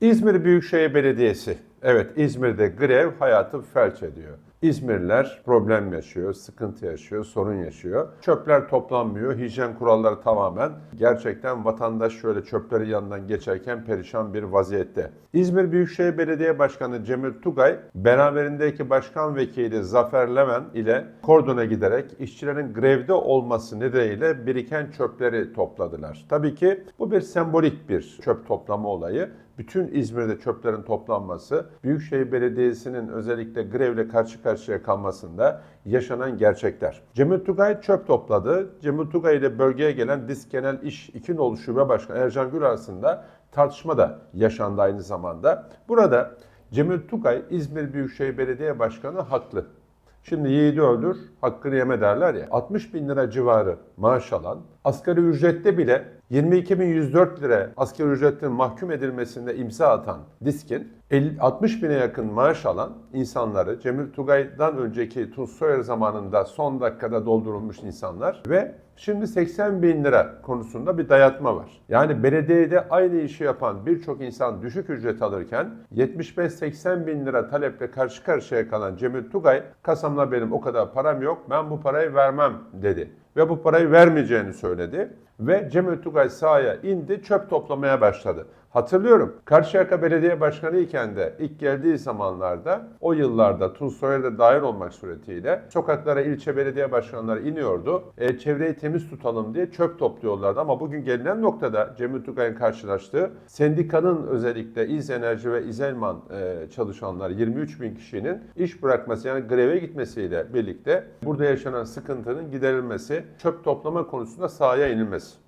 İzmir Büyükşehir Belediyesi. Evet İzmir'de grev hayatı felç ediyor. İzmirliler problem yaşıyor, sıkıntı yaşıyor, sorun yaşıyor. Çöpler toplanmıyor, hijyen kuralları tamamen. Gerçekten vatandaş şöyle çöpleri yanından geçerken perişan bir vaziyette. İzmir Büyükşehir Belediye Başkanı Cemil Tugay, beraberindeki başkan vekili Zafer Lemen ile kordona giderek işçilerin grevde olması nedeniyle biriken çöpleri topladılar. Tabii ki bu bir sembolik bir çöp toplama olayı bütün İzmir'de çöplerin toplanması, Büyükşehir Belediyesi'nin özellikle grevle karşı karşıya kalmasında yaşanan gerçekler. Cemil Tugay çöp topladı. Cemil Tugay ile bölgeye gelen Disk Genel İş 2 Nolu Şube Başkanı Ercan Gül arasında tartışma da yaşandı aynı zamanda. Burada Cemil Tugay İzmir Büyükşehir Belediye Başkanı haklı. Şimdi yiğidi öldür, hakkını yeme derler ya. 60 bin lira civarı maaş alan, asgari ücrette bile 22.104 lira asgari ücretin mahkum edilmesinde imza atan Diskin, 50, 60 bine yakın maaş alan insanları, Cemil Tugay'dan önceki Tunç Soyer zamanında son dakikada doldurulmuş insanlar ve şimdi 80 bin lira konusunda bir dayatma var. Yani belediyede aynı işi yapan birçok insan düşük ücret alırken 75-80 bin lira taleple karşı karşıya kalan Cemil Tugay, kasamda benim o kadar param yok, ben bu parayı vermem dedi. Ve bu parayı vermeyeceğini söyledi. Ve Cemil Tugay sahaya indi, çöp toplamaya başladı. Hatırlıyorum. Karşıyaka Belediye Başkanı iken de ilk geldiği zamanlarda o yıllarda Tunç Soyer de dahil olmak suretiyle sokaklara ilçe belediye başkanları iniyordu. E, çevreyi temiz tutalım diye çöp topluyorlardı ama bugün gelinen noktada Cemil Tugay'ın karşılaştığı sendikanın özellikle İz Enerji ve İzelman e, çalışanlar 23 bin kişinin iş bırakması yani greve gitmesiyle birlikte burada yaşanan sıkıntının giderilmesi, çöp toplama konusunda sahaya inilmesi.